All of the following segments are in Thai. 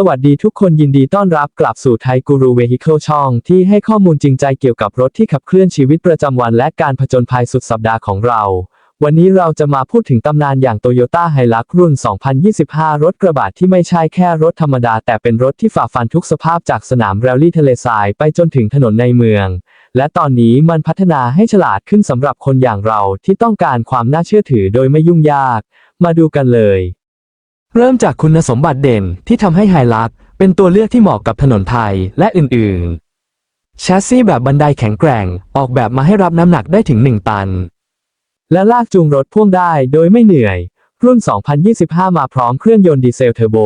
สวัสดีทุกคนยินดีต้อนรับกลับสู่ไทยกูรูเวฮิเคิลช่องที่ให้ข้อมูลจริงใจเกี่ยวกับรถที่ขับเคลื่อนชีวิตประจำวันและการผจญภัยสุดสัปดาห์ของเรา วันนี้เราจะมาพูดถึงตำนานอย่าง Toyota h i l u x รุ่น 2025 รถกระบะที่ไม่ใช่แค่รถธรรมดา แต่เป็นรถที่ฝ่าฟันทุกสภาพจากสนามแรลลี่ทะเลทรายไปจนถึงถนนในเมือง และตอนนี้มันพัฒนาให้ฉลาดขึ้นสำหรับคนอย่างเราที่ต้องการความน่าเชื่อถือโดยไม่ยุ่งยาก มาดูกันเลย เริ่มจากคุณสมบัติเด่นที่ทำให้ไฮลักเป็นตัวเลือกที่เหมาะกับถนนไทยและอื่นๆ แชสซีแบบบันไดแข็งแกร่งออกแบบมาให้รับน้ำหนักได้ถึง 1 ตัน และลากจูงรถพ่วงได้โดยไม่เหนื่อย รุ่น 2025 มาพร้อมเครื่องยนต์ดีเซลเทอร์โบ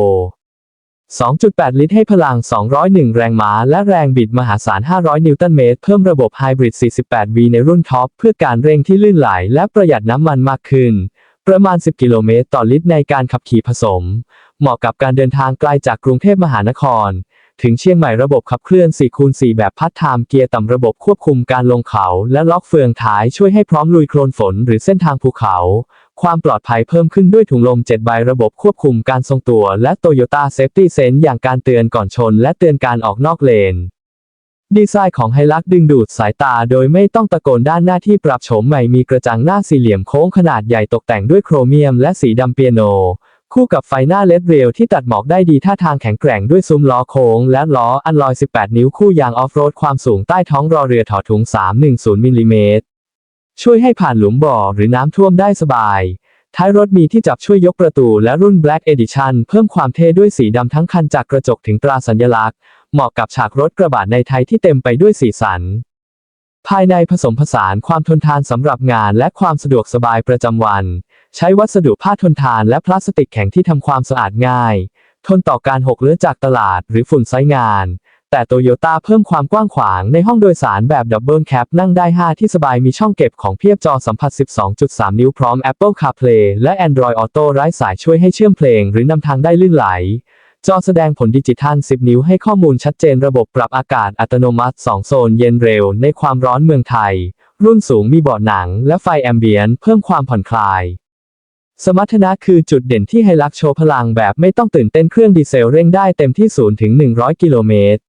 2.8 ลิตรให้พลัง 201 แรงม้า และแรงบิดมหาศาล 500 นิวตันเมตร เพิ่มระบบไฮบริด 48V ในรุ่นท็อปเพื่อการเร่งที่ลื่นไหลและประหยัดน้ำมันมากขึ้น ประมาณ 10 กิโลเมตรต่อลิตรในการขับขี่ผสม เหมาะกับการเดินทางไกลจากกรุงเทพมหานคร ถึงเชียงใหม่ระบบขับเคลื่อน 4 คูณ 4 แบบพัดไทม์เกียร์ต่ำระบบควบคุมการลงเขา และล็อกเฟืองท้ายช่วยให้พร้อมลุยโคลนฝนหรือเส้นทางภูเขา ความปลอดภัยเพิ่มขึ้นด้วยถุงลม 7 ใบระบบควบคุมการทรงตัว และ Toyota Safety Sense อย่างการเตือนก่อนชน และเตือนการออกนอกเลน ดีไซน์ของไฮลักดึงดูดสายตาโดยไม่ต้องตะโกนด้านหน้าที่ปรับโฉมใหม่มีกระจังหน้าสี่เหลี่ยมโค้งขนาดใหญ่ตกแต่งด้วยโครเมียมและสีดำเปียโน คู่กับไฟหน้าเลดเรลที่ตัดหมอกได้ดีท่าทางแข็งแกร่งด้วยซุ้มล้อโค้งและล้ออันลอย 18 นิ้วคู่ยางออฟโรดความสูงใต้ท้องรอเรือถอดถุง 310มิลลิเมตรช่วยให้ผ่านหลุมบ่อหรือน้ำท่วมได้สบาย ท้ายรถมีที่จับช่วยยกประตูและรุ่น Black Edition เพิ่มความเท่ด้วยสีดำทั้งคันจากกระจกถึงตราสัญลักษณ์ เหมาะกับฉากรถกระบะในไทยที่เต็มไปด้วยสีสัน ภายในผสมผสานความทนทานสำหรับงานและความสะดวกสบายประจำวัน ใช้วัสดุผ้าทนทานและพลาสติกแข็งที่ทำความสะอาดง่าย ทนต่อการหกเลื้อจากตลาดหรือฝุ่นไซต์งาน แต่โตโยต้าเพิ่มความกว้างขวางในห้องโดยสารแบบดับเบิลแคปนั่งได้ 5 ที่สบายมีช่องเก็บของเพียบจอสัมผัส 12.3 นิ้วพร้อม Apple CarPlay และ Android Auto ไร้สายช่วยให้เชื่อมเพลงหรือนำทางได้ลื่นไหล จอแสดงผลดิจิทัล 10 นิ้วให้ข้อมูลชัดเจนระบบปรับอากาศอัตโนมัติ 2 โซนเย็นเร็วในความร้อนเมืองไทย รุ่นสูงมีเบาะหนังและไฟแอมเบียนเพิ่มความผ่อนคลายสมรรถนะคือจุดเด่นที่ไฮลักโชว์พลังแบบไม่ต้องตื่นเต้นเครื่องดีเซลเร่งได้เต็มที่ 0 ถึง 100 กิโลเมตร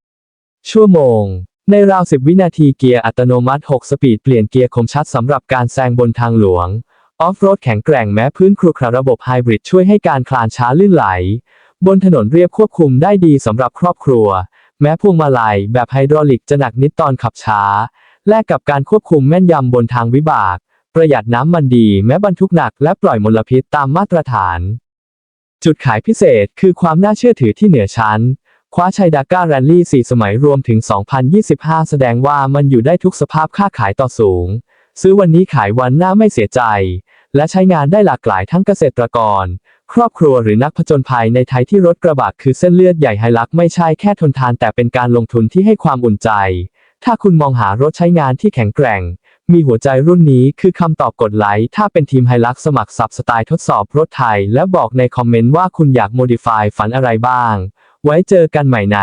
ชั่วโมง ในราว 10 วินาทีเกียร์อัตโนมัติ 6 สปีดเปลี่ยนเกียร์คมชัดสำหรับการแซงบนทางหลวง ออฟโรดแข็งแกร่งแม้พื้นครุขระระบบไฮบริดช่วยให้การคลานช้าลื่นไหล บนถนนเรียบควบคุมได้ดีสำหรับครอบครัว แม้พวงมาลัยแบบไฮดรอลิกจะหนักนิดตอนขับช้า แลกกับการควบคุมแม่นยำบนทางวิบาก ประหยัดน้ำมันดี แม้บรรทุกหนักและปล่อยมลพิษตามมาตรฐาน จุดขายพิเศษคือความน่าเชื่อถือที่เหนือชั้น คว้าชัยดาก้าแรลลี่ 4 สมัยรวมถึง 2025 แสดงว่ามันอยู่ได้ทุกสภาพค่าขายต่อสูง ซื้อวันนี้ขายวันหน้าไม่เสียใจ และใช้งานได้หลากหลายทั้งเกษตรกร ครอบครัวหรือนักผจญภัยในไทยที่รถกระบะคือเส้นเลือดใหญ่ไฮลักไม่ใช่แค่ทนทานแต่เป็นการลงทุนที่ให้ความอุ่นใจ ถ้าคุณมองหารถใช้งานที่แข็งแกร่ง มีหัวใจรุ่นนี้คือคำตอบกดไลค์ถ้าเป็นทีมไฮลักสมัครสับสไตล์ทดสอบรถไทย และบอกในคอมเมนต์ว่าคุณอยากโมดิฟายฝันอะไรบ้าง ไว้เจอกันใหม่ใน